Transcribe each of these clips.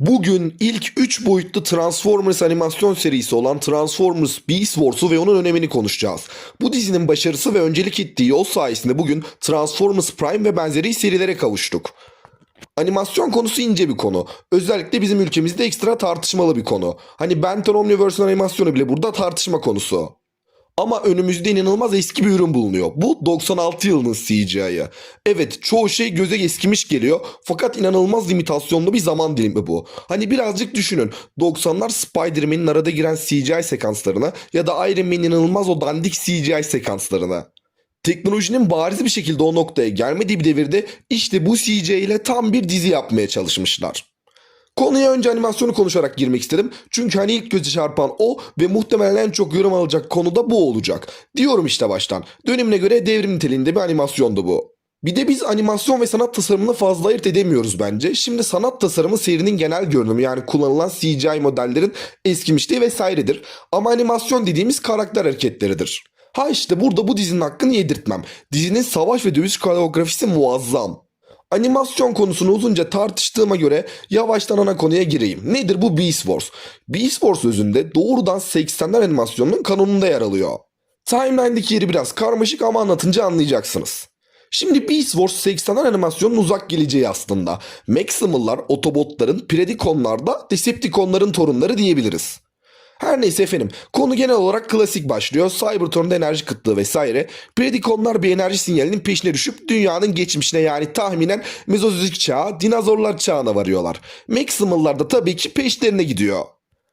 Bugün ilk 3 boyutlu Transformers animasyon serisi olan Transformers Beast Wars'u ve onun önemini konuşacağız. Bu dizinin başarısı ve öncelik ettiği yol sayesinde bugün Transformers Prime ve benzeri serilere kavuştuk. Animasyon konusu ince bir konu. Özellikle bizim ülkemizde ekstra tartışmalı bir konu. Hani Benton Omniverse'ın animasyonu bile burada tartışma konusu. Ama önümüzde inanılmaz eski bir ürün bulunuyor. Bu 96 yılının CGI'ı. Evet çoğu şey göze eskimiş geliyor fakat inanılmaz limitasyonlu bir zaman dilimi bu. Hani birazcık düşünün 90'lar Spider-Man'in arada giren CGI sekanslarına ya da Iron Man'in inanılmaz o dandik CGI sekanslarına. Teknolojinin bariz bir şekilde o noktaya gelmediği bir devirde işte bu CGI ile tam bir dizi yapmaya çalışmışlar. Konuya önce animasyonu konuşarak girmek istedim. Çünkü hani ilk göze çarpan o ve muhtemelen en çok yorum alacak konu da bu olacak. Diyorum işte baştan. Dönemine göre devrim niteliğinde bir animasyondu bu. Bir de biz animasyon ve sanat tasarımını fazla ayırt edemiyoruz bence. Şimdi sanat tasarımı serinin genel görünümü yani kullanılan CGI modellerin eskimişliği vesairedir. Ama animasyon dediğimiz karakter hareketleridir. Ha işte burada bu dizinin hakkını yedirtmem. Dizinin savaş ve dövüş koreografisi muazzam. Animasyon konusunu uzunca tartıştığıma göre yavaştan ana konuya gireyim. Nedir bu Beast Wars? Beast Wars özünde doğrudan 80'ler animasyonunun kanonunda yer alıyor. Timeline'daki yeri biraz karmaşık ama anlatınca anlayacaksınız. Şimdi Beast Wars 80'ler animasyonun uzak geleceği aslında. Maximal'lar, Autobot'ların, Predacons'lar da Decepticon'ların torunları diyebiliriz. Her neyse efendim konu genel olarak klasik başlıyor. Cybertron'da enerji kıtlığı vesaire. Predikonlar bir enerji sinyalinin peşine düşüp dünyanın geçmişine yani tahminen Mezozoik çağı, dinozorlar çağına varıyorlar. Maximal'lar da tabii ki peşlerine gidiyor.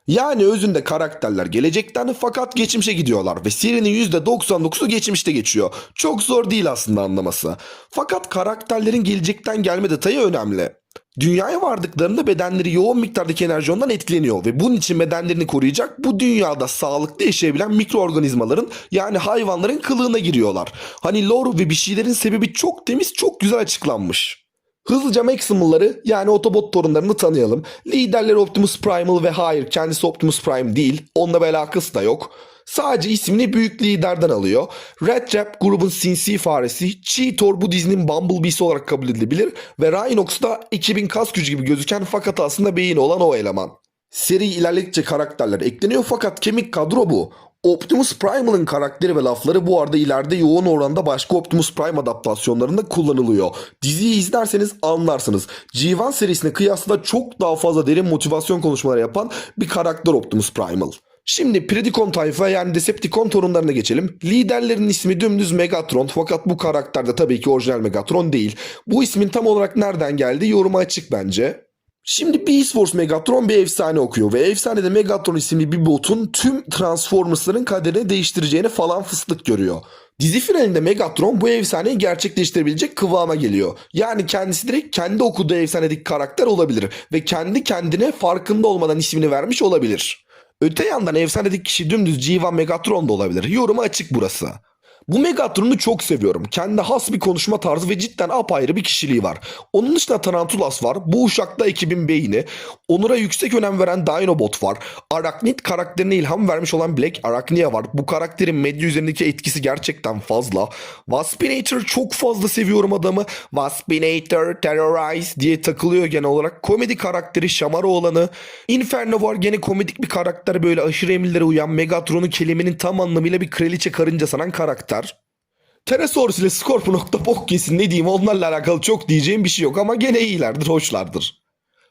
Yani özünde karakterler gelecekten fakat geçmişe gidiyorlar ve serinin %99'u geçmişte geçiyor. Çok zor değil aslında anlaması. Fakat karakterlerin gelecekten gelme detayı önemli. Dünyaya vardıklarında bedenleri yoğun miktardaki enerji ondan etkileniyor ve bunun için bedenlerini koruyacak bu dünyada sağlıklı yaşayabilen mikroorganizmaların yani hayvanların kılığına giriyorlar. Hani lore ve bir şeylerin sebebi çok temiz çok güzel açıklanmış. Hızlıca Maximal'ları yani Autobot torunlarını tanıyalım. Liderleri Optimus Primal ve hayır kendisi Optimus Prime değil. Onunla bir alakası da yok. Sadece ismini büyük liderden alıyor. Red Trap grubun sinsi faresi, Cheetor bu dizinin Bumblebee'si olarak kabul edilebilir ve Rhinox da 2000 kas gücü gibi gözüken fakat aslında beyin olan o eleman. Seri ilerledikçe karakterler ekleniyor fakat kemik kadro bu. Optimus Primal'ın karakteri ve lafları bu arada ileride yoğun oranda başka Optimus Prime adaptasyonlarında kullanılıyor. Diziyi izlerseniz anlarsınız. G1 serisine kıyasla çok daha fazla derin motivasyon konuşmaları yapan bir karakter Optimus Primal. Şimdi Predacon tayfa yani Decepticon torunlarına geçelim. Liderlerin ismi dümdüz Megatron fakat bu karakter de tabii ki orijinal Megatron değil. Bu ismin tam olarak nereden geldiği yoruma açık bence. Şimdi Beast Wars Megatron bir efsane okuyor ve efsanede Megatron isimli bir botun tüm Transformers'ların kaderini değiştireceğini falan fıstık görüyor. Dizi finalinde Megatron bu efsaneyi gerçekleştirebilecek kıvama geliyor. Yani kendisi direkt kendi okuduğu efsanedeki karakter olabilir ve kendi kendine farkında olmadan ismini vermiş olabilir. Öte yandan efsanedeki kişi dümdüz G1 Megatron da olabilir. Yoruma açık burası. Bu Megatron'u çok seviyorum. Kendi has bir konuşma tarzı ve cidden apayrı bir kişiliği var. Onun dışında Tarantulas var. Bu uşakta ekibin beyni. Onur'a yüksek önem veren Dinobot var. Arachnid karakterine ilham vermiş olan Black Arachnia var. Bu karakterin medya üzerindeki etkisi gerçekten fazla. Waspinator çok fazla seviyorum adamı. Waspinator, Terrorize diye takılıyor genel olarak. Komedi karakteri Şamara olanı. Inferno var gene komedik bir karakter böyle aşırı emirlere uyan Megatron'u kelimenin tam anlamıyla bir kraliçe karınca sanan karakter. Pterosaurus ile Scorponok'ta kesin ne diyeyim onlarla alakalı çok diyeceğim bir şey yok ama gene iyilerdir, hoşlardır.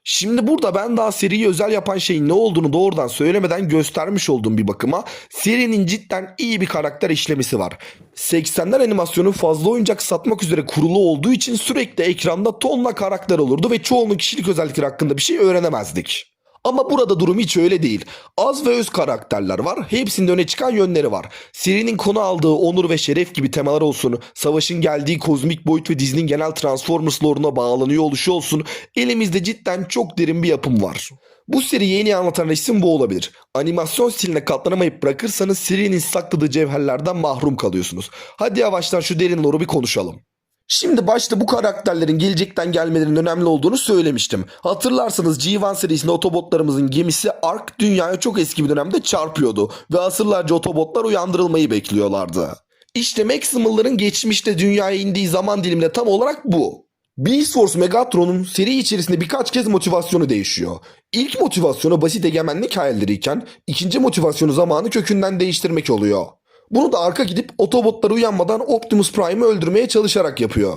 Şimdi burada ben daha seriyi özel yapan şeyin ne olduğunu doğrudan söylemeden göstermiş olduğum bir bakıma serinin cidden iyi bir karakter işlemesi var. 80'ler animasyonu fazla oyuncak satmak üzere kurulu olduğu için sürekli ekranda tonla karakter olurdu ve çoğunun kişilik özellikleri hakkında bir şey öğrenemezdik. Ama burada durum hiç öyle değil. Az ve öz karakterler var. Hepsinde öne çıkan yönleri var. Serinin konu aldığı onur ve şeref gibi temalar olsun. Savaşın geldiği kozmik boyut ve dizinin genel Transformers lore'una bağlanıyor oluşu olsun. Elimizde cidden çok derin bir yapım var. Bu seriyi en iyi anlatan resim bu olabilir. Animasyon stiline katlanamayıp bırakırsanız serinin sakladığı cevherlerden mahrum kalıyorsunuz. Hadi yavaştan şu derin lore'u bir konuşalım. Şimdi başta bu karakterlerin gelecekten gelmelerinin önemli olduğunu söylemiştim. Hatırlarsanız G1 serisinde otobotlarımızın gemisi Ark dünyaya çok eski bir dönemde çarpıyordu ve asırlarca otobotlar uyandırılmayı bekliyorlardı. İşte Maximal'ların geçmişte dünyaya indiği zaman diliminde tam olarak bu. Beast Force Megatron'un seri içerisinde birkaç kez motivasyonu değişiyor. İlk motivasyonu basit egemenlik hayalleriyken ikinci motivasyonu zamanı kökünden değiştirmek oluyor. Bunu da arka gidip Autobotlar uyanmadan Optimus Prime'ı öldürmeye çalışarak yapıyor.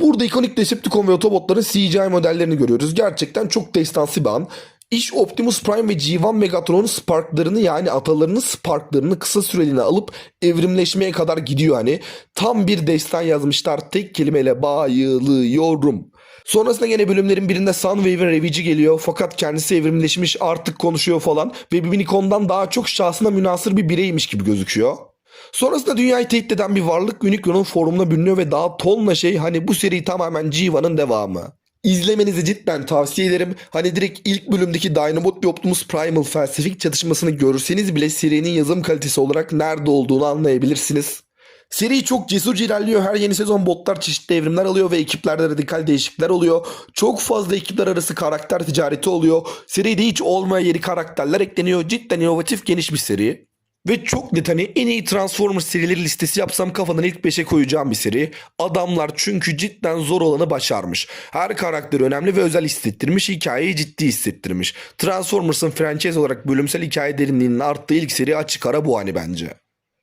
Burada ikonik Decepticon ve Autobotların CGI modellerini görüyoruz. Gerçekten çok destansı bir an. İş Optimus Prime ve G1 Megatron'un sparklarını yani atalarının sparklarını kısa süreliğine alıp evrimleşmeye kadar gidiyor hani. Tam bir destan yazmışlar tek kelimeyle bayılıyorum. Sonrasında yine bölümlerin birinde Sunwave ve Revici geliyor fakat kendisi evrimleşmiş artık konuşuyor falan ve Minicon'dan daha çok şahsına münasır bir bireymiş gibi gözüküyor. Sonrasında dünyayı tehdit eden bir varlık Unicron'un formuna bürünüyor ve daha tonla şey hani bu seri tamamen G1'ın devamı. İzlemenizi cidden tavsiye ederim. Hani direkt ilk bölümdeki Dinobot ve Optimus Primal felsefik çatışmasını görseniz bile serinin yazım kalitesi olarak nerede olduğunu anlayabilirsiniz. Seri çok cesurca ilerliyor. Her yeni sezon botlar çeşitli evrimler alıyor ve ekiplerde radikal değişiklikler oluyor. Çok fazla ekipler arası karakter ticareti oluyor. Seride hiç olmaya yeri karakterler ekleniyor. Cidden inovatif geniş bir seri. Ve çok net hani en iyi Transformers serileri listesi yapsam kafadan ilk 5'e koyacağım bir seri. Adamlar çünkü cidden zor olanı başarmış. Her karakter önemli ve özel hissettirmiş, hikayeyi ciddi hissettirmiş. Transformers'ın franchise olarak bölümsel hikaye derinliğinin arttığı ilk seri açık ara bu hani bence.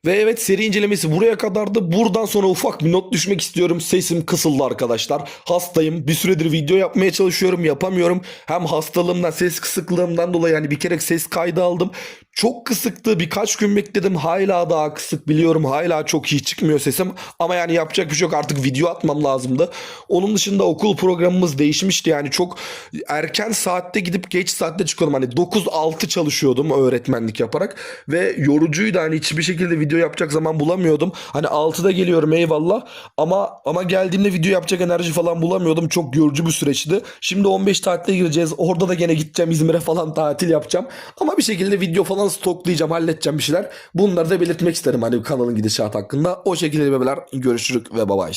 Ve evet seri incelemesi buraya kadardı. Buradan sonra ufak bir not düşmek istiyorum. Sesim kısıldı arkadaşlar. Hastayım. Bir süredir video yapmaya çalışıyorum. Yapamıyorum. Hem hastalığımdan, ses kısıklığımdan dolayı yani bir kere ses kaydı aldım. Çok kısıktı. Birkaç gün bekledim. Hala daha kısık biliyorum. Hala çok iyi çıkmıyor sesim. Ama yani yapacak bir şey yok. Artık video atmam lazımdı. Onun dışında okul programımız değişmişti. Yani çok erken saatte gidip geç saatte çıkıyordum. Hani 9-6 çalışıyordum öğretmenlik yaparak. Ve yorucuydu. Hani hiçbir şekilde video yapacak zaman bulamıyordum. Hani 6'da geliyorum eyvallah. Ama ama geldiğimde video yapacak enerji falan bulamıyordum. Çok yorucu bir süreçti. Şimdi 15 tatile gireceğiz. Orada da gene gideceğim İzmir'e falan tatil yapacağım. Ama bir şekilde video falan stoklayacağım, halledeceğim bir şeyler. Bunları da belirtmek isterim hani kanalın gidişatı hakkında. O şekilde bebeler görüşürük ve baba işte.